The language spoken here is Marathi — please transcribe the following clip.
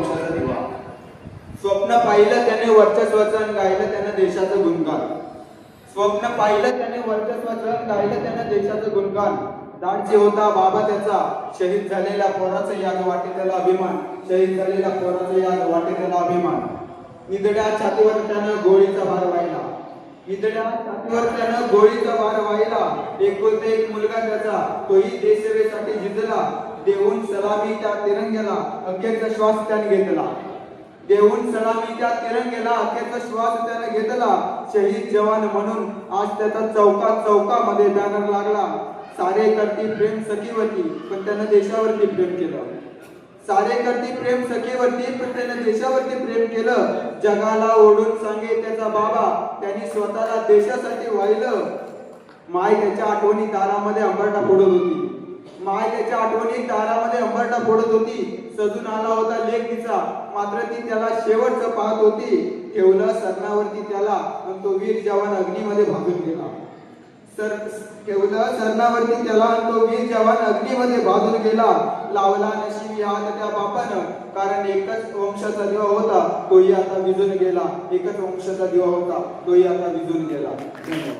वंशाचा दिवा स्वप्न पाहिलं त्याने वर्चस्वचन गायलं त्यानं देशाचं गुणगान. स्वप्न पाहिलं त्याने वर्चस्वचन गायलं त्यानं देशाचं गुणगान. दाडजी होता बाबा त्याचा शहीद झालेल्या पोराचं याद वाटे त्याला अभिमान. शहीद झालेल्या पोराचं याद वाटे त्याला अभिमान. निदड्या छातीवर त्यानं गोळीचा भार वाहिला. निदड्या छातीवर त्यानं गोळीचा भार वाहिला. एकुलते एक मुलगा त्याचा तोही देशसेवेसाठी झिजला देऊन सलामी त्या तिरंग्याला अखेरचा श्वास त्याने घेतला. देऊन सलामी त्या तिरंगेला अखेरचा श्वास त्याने घेतला. शहीद जवान म्हणून आज त्याचा चौकात चौकामध्ये बॅनर लागला. सारे करती प्रेम सखीवरती पण त्यानं देशावरती प्रेम केलं. सारे करती प्रेम सखीवरती पण त्यानं देशावरती प्रेम केलं. जगाला ओढून सांगे त्याचा बाबा त्यांनी स्वतःला देशासाठी वाहिलं. माय त्याच्या आठवणी दारामध्ये अंबरटा फोडत होती. माय त्याच्या आठवणी दारामध्ये अंबरडा फोडत होती. सजून आला होता लेख तिचा मात्र ती त्याला शेवटचं पाहत होती. ठेवलं सरणावरती त्याला आणि तो वीर जवान अग्नीमध्ये भागून गेला. सर ठेवलं सरणावरती त्याला आणि तो वीर जवान अग्नीमध्ये भाजून गेला. लावला नशीब हात त्या बापानं. कारण एकच वंशाचा दिवा होता. तोही आता विजून गेला. एकच वंशाचा दिवा होता. तोही आता विजून गेला.